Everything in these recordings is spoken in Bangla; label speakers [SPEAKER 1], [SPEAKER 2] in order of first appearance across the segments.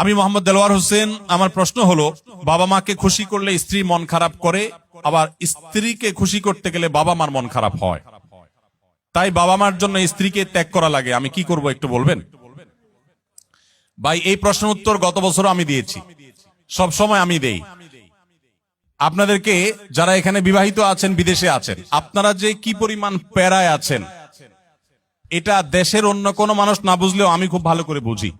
[SPEAKER 1] আমি মোহাম্মদ দেলোয়ার হোসেন, আমার প্রশ্ন হলো, বাবা মাকে খুশি করলে স্ত্রী মন খারাপ করে, আবার স্ত্রীকে খুশি করতে গেলে বাবা মার মন খারাপ হয়? তাই বাবা মার জন্য স্ত্রীকে ত্যাগ করা লাগে, আমি কি করব একটু বলবেন? ভাই, এই প্রশ্ন উত্তর গত বছর আমি দিয়েছি। সব সময় আমি দেই। আপনাদেরকে যারা এখানে বিবাহিত আছেন, বিদেশে আছেন, আপনারা যে কি পরিমাণ প্যারায় আছেন, এটা দেশের অন্য কোনো মানুষ না বুঝলেও আমি খুব ভালো করে বুঝি।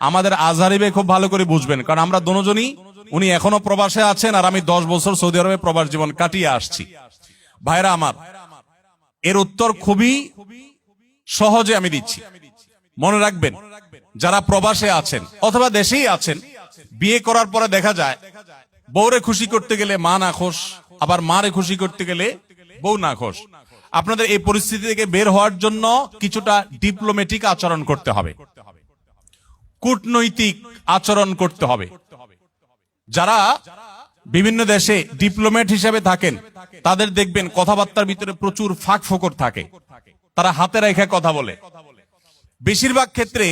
[SPEAKER 1] আমাদের আজহারিবে খুব ভালো করে বুঝবেন, কারণ আমরা দুজনই, উনি এখনও প্রবাসে আছেন আর আমি দশ বছর সৌদি আরবে প্রবাস জীবন কাটিয়ে আসছি। ভাইরা আমার, এর উত্তর খুবই সহজে আমি দিচ্ছি। মনে রাখবেন, যারা প্রবাসে আছেন অথবা দেশেই আছেন, বিয়ে করার পরে দেখা যায়, বউরে খুশি করতে গেলে মা না খোশ, আবার মারে খুশি করতে গেলে বউ না খোশ। আপনাদের এই পরিস্থিতি থেকে বের হওয়ার জন্য কিছুটা ডিপ্লোমেটিক আচরণ করতে হবে। কূটনৈতিক আচরণ করতে হবে। যারা বিভিন্ন দেশে ডিপ্লোমেট হিসেবে থাকেন, তাদের দেখবেন কথাবার্তার ভিতরে প্রচুর ফাঁক ফোকর থাকে। তারা হাতে রেখে কথা বলে। বেশিরভাগ ক্ষেত্রে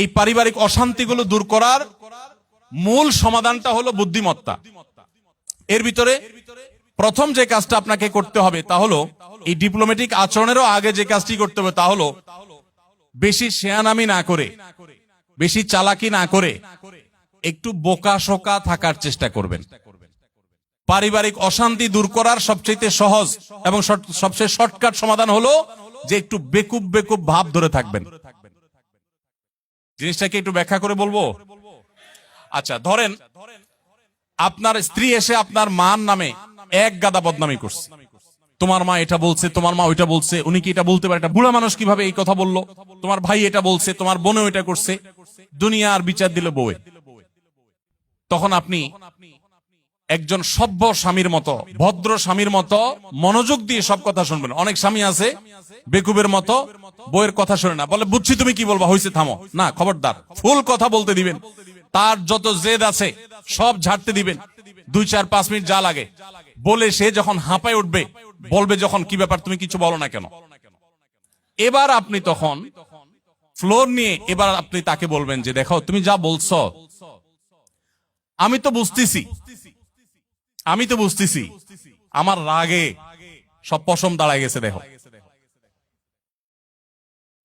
[SPEAKER 1] এই পারিবারিক অশান্তিগুলো দূর করার মূল সমাধানটা হলো বুদ্ধিমত্তা। এর ভিতরে প্রথম যে কাজটা আপনাকে করতে হবে তা হলো, এই ডিপ্লোমেটিক আচরণেরও আগে যে কাজটি করতে হবে তা হলো, বেশি শেয়ানামি না করে বেশি চালাকি না করে একটু বোকা শোকা থাকার চেষ্টা করবেন। পারিবারিক অশান্তি দূর করার সবচেয়ে সহজ এবং সবচেয়ে শর্টকাট সমাধান হলো যে একটু বেকুব বেকুব ভাব ধরে থাকবেন। জিনিসটাকে একটু ব্যাখ্যা করে বলব? আচ্ছা ধরেন আপনার স্ত্রী এসে আপনার মার নামে এক গাদা বদনামি করছে। তোমার মা এটা বলছে, তোমার মা ওইটা বলছে, উনি কি এটা বলতে পারে? এটা বুড়া মানুষ কীভাবে এই কথা বলল? তোমার ভাই এটা বলছে, তোমার বোনও এটা করছে। দুনিয়া আর বিচার দিল বউয়ে। তখন আপনি একজন সভ্য স্বামীর মতো, ভদ্র স্বামীর মতো মনোযোগ দিয়ে সব কথা শুনবেন। অনেক স্বামী আছে, বেকুবের মতো বইয়ের কথা শুনে না। বলে, বুঝছি তুমি কি বলবা? হয়েছে থামো। না, খবরদার। ফুল কথা বলতে দিবেন। তার যত জেদ আছে, সব ঝাড়তে দিবেন। দুই, চার, পাঁচ মিনিট যা লাগে। বলে সে যখন হাঁপায় উঠবে, বলবে যখন, কি ব্যাপার, তুমি কিছু বলো না কেন? এবার আপনি তখন ফ্লোর নিয়ে এবার আপনি তাকে বলবেন যে, দেখো, তুমি যা বলছো, আমি তো বুঝতেছি। আমি তো বুঝতেছি। আমার রাগে সব পশম দাঁড়ায় গেছে, দেখো।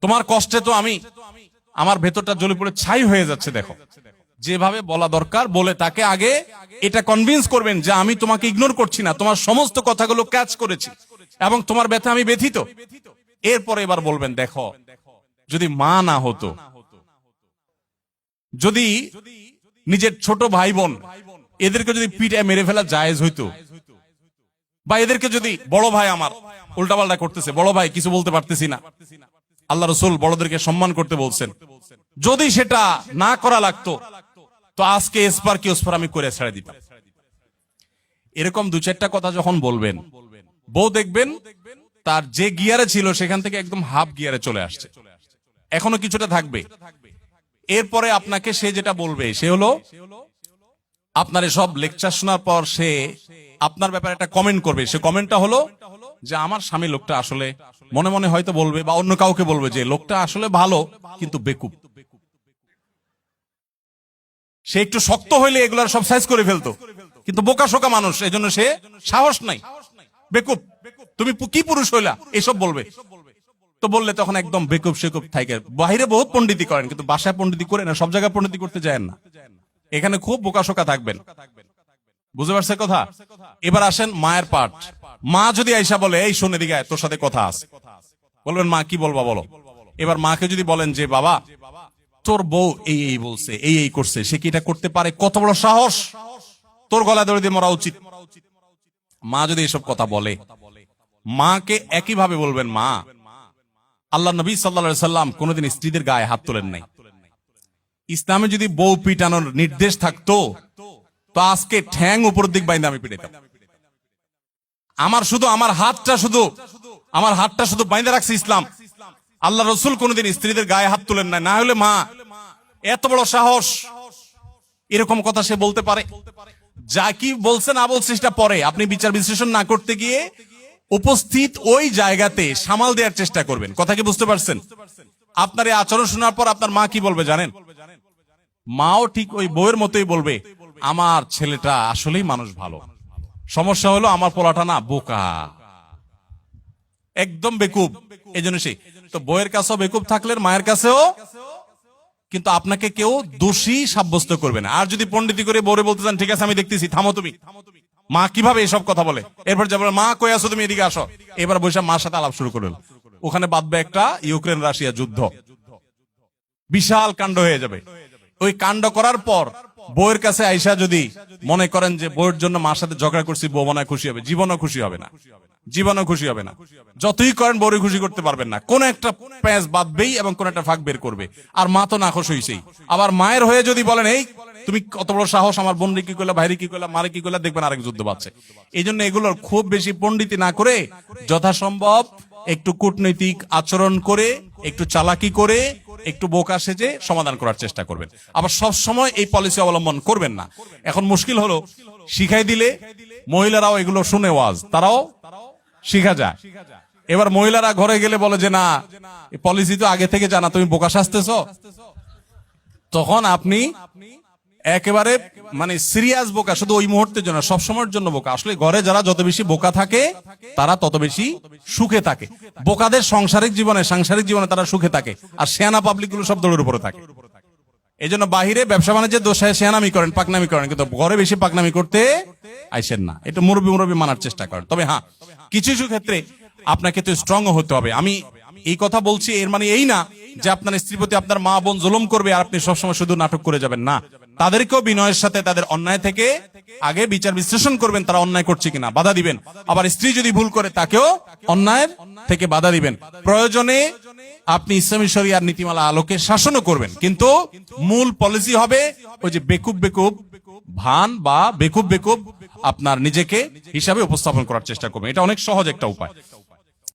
[SPEAKER 1] তোমার কষ্টে তো আমি, আমার ভেতরটা জ্বলে পড়ে ছাই হয়ে যাচ্ছে, দেখো। যেভাবে বলা দরকার, বলে তাকে আগে এটা কনভিন্স করবেন যে আমি তোমাকে ইগনোর করছি না, তোমার সমস্ত কথাগুলো ক্যাচ করেছি এবং তোমার ব্যথা আমি ব্যথিত। এরপরে এবার বলবেন, দেখো, যদি মা না হতো, যদি নিজের ছোট ভাই বোন এদেরকে যদি পিঠে মেরে ফেলা জায়েজ হইতো, বা এদেরকে যদি বড় ভাই আমার উল্টাপাল্টা করতেছে, বড় ভাই কিছু বলতে পারতেছি না, আল্লাহ রসুল বড়দেরকে সম্মান করতে বলছেন। যদি সেটা না করা লাগতো তো আজকে এসপার কি ওসপার আমি করে ছেড়ে দিতাম। এরকম দু চারটা কথা যখন বলবেন, বউ দেখবেন তার যে গিয়ারে ছিল সেখান থেকে একদম হাফ গিয়ারে চলে আসছে। এখনও কিছুটা থাকবে। এরপরে আপনাকে সে যেটা বলবে, সে হলো, আপনার সব লেকচার শোনার পর সে আপনার ব্যাপারে একটা কমেন্ট করবে। সে কমেন্টটা হলো যে, আমার স্বামী লোকটা আসলে মনে মনে হয়তো বলবে বা অন্য কাউকে বলবে যে, লোকটা আসলে ভালো, কিন্তু বেকুব। সে একটু শক্ত হইলে এগুলার সব সাইজ করে ফেলতো। কিন্তু বোকা শোকা মানুষ এই জন্য সে সাহস নাই। বেকুব, তুমি কি পুরুষ হইলা? এসব বলবে। তো বললে তখন একদম বেকুব সেকুব থাকে বাইরে বহুত পণ্ডিতি করেন, কিন্তু বাসায় পণ্ডিতি করে না, সব জায়গায় পণ্ডিতি করতে যায় না। এখানে খুব বোকাশোকা থাকবেন। বুঝতে পারছে কথা? এবার আসেন মায়ের পাঠ। মা যদি আইসা বলে, এই শুনে দিকে তোর সাথে কথা আছে। বলবেন, মা, কি বলবা বলো? এবার মাকে যদি বলেন যে, বাবা তোর বউ এই এই বলছে, এই এই করছে, সে কি এটা করতে পারে? কত বড় সাহস? তোর গলা ধরে দিয়ে মরা উচিত। মা যদি এসব কথা বলে, মাকে একইভাবে বলবেন, মা আল্লাহ নবী সাল্লা সাল্লাম কোনোদিন স্ত্রীদের গায়ে হাত তোলেন নাই। ইসলামে যদি বউ পিটানোর নির্দেশ থাকতো, তো আজকে ঠ্যাং উপর দিক বাইন্দে আমি পিটাইতাম। আমার শুধু আমার হাতটা শুধু, আমার হাতটা শুধু বাইন্দে রাখছে ইসলাম। আল্লাহ রসুল কোনোদিন স্ত্রীদের গায়ে হাত তুলেন না না হলে মা এত বড় সাহস। এরকম কথা সে বলতে পারে। যা কি বলছে না বলছে সেটা পরে। আপনি বিচার বিশ্লেষণ না করতে গিয়ে উপস্থিত ওই জায়গাতে সামাল দেওয়ার চেষ্টা করবেন। কথা কি বুঝতে পারছেন? আপনার এই আচরণ শোনার পর আপনার মা কি বলবে জানেন? মাও ঠিক ওই বউয়ের মতোই বলবে, আমার ছেলেটা আসলেই মানুষ ভালো। সমস্যা হলো আমার পোলাটা না বোকা। একদম বেকুব। এই জন্য সে তো বইয়ের কাছেও বেকুব থাকলে মায়ের কাছেও কিন্তু আপনাকে কেউ দোষী সাব্যস্ত করবে না। আর যদি পণ্ডিতি করে বউরে বলতে চান, ঠিক আছে, আমি দেখতেছি, থামো তুমি। মা কীভাবে এসব কথা বলে? এরপর যাবে, মা, কই আসো তুমি? এদিকে আসো। এবার বসে মার সাথে আলাপ শুরু করবেন। ওখানে বাঁধবে একটা ইউক্রেন রাশিয়া যুদ্ধ। বিশাল কাণ্ড হয়ে যাবে। ওই কাণ্ড করার পর বউয়ের কাছে আইসা যদি মনে করেন যে বউয়ের জন্য মার সাথে ঝগড়া করছি, বউ মনে খুশি হবে। জীবনও খুশি হবে না। জীবনও খুশি হবে না। যতই করেন, বউরে খুশি করতে পারবেন না। কোন একটা প্যাঁচ বাঁধবেই এবং কোন একটা ফাঁক বের করবে। আর মা তো না নাখোশ হইছেই। আবার মায়ের হয়ে যদি বলেন, এই, তুমি কত বড় সাহস, আমার বোন কি করলা ভাইরে কি করলা মারে কি করলা, দেখবেন আরেক যুদ্ধ পাচ্ছে এই জন্য এগুলোর খুব বেশি পণ্ডিতি না করে যথাসম্ভব একটু কূটনৈতিক আচরণ করে, একটু চালাকি করে, একটু বোকা সেজে সমাধান করার চেষ্টা করবেন। আবার সব সময় এই পলিসি অবলম্বন করবেন না। এখন মুশকিল হলো, শিখাই দিলে মহিলারাও এগুলো শুনে ওয়াজ, তারাও শিখা যায়। এবার মহিলারা ঘরে গেলে বলে যে, না পলিসি তো আগে থেকে জানা, তুমি বোকা সাজতেছ। তখন আপনি একেবারে মানে সিরিয়াস বোকা, শুধু ওই মুহূর্তের জন্য সব সময়ের জন্য বোকা। আসলে ঘরে যারা যত বেশি বোকা থাকে, তারা তত বেশি সুখে থাকে। বোকাদের সাংসারিক জীবনে সাংসারিক জীবনে তারা সুখে থাকে। আর সেনা পাবলিকগুলো সব দৌড়ের উপরে থাকে। এই জন্য বাহিরে ব্যবসা বাণিজ্যের দোষায় সেহানামি করেন, পাকনামি করেন, কিন্তু ঘরে বেশি পাকনামি করতে আইসেন না। এটা মুরব্বী মুরব্বী মানার চেষ্টা করেন। তবে হ্যাঁ কিছু কিছু ক্ষেত্রে আপনাকে তো স্ট্রং হতে হবে। আমি এই কথা বলছি, এর মানে এই না যে আপনার স্ত্রীর প্রতি আপনার মা বোন জুলুম করবে আর আপনি সবসময় শুধু নাটক করে যাবেন। না তাদেরকেও বিনয়ের সাথে তাদের অন্যায় থেকে আগে বিচার বিশ্লেষণ করবেন তারা অন্যায় করছে কিনা, বাধা দিবেন। আবার স্ত্রী যদি ভুল করে তাকেও অন্যায়ের থেকে বাধা দিবেন। প্রয়োজনে আপনি ইসলামী শরিয়ার নীতিমালা আলোকে শাসনও করবেন, কিন্তু মূল পলিসি হবে ওই যে বেকুব বেকুব ভান বা বেকুব বেকুব আপনার নিজেকে হিসাবে উপস্থাপন করার চেষ্টা করবেন। এটা অনেক সহজ একটা উপায়।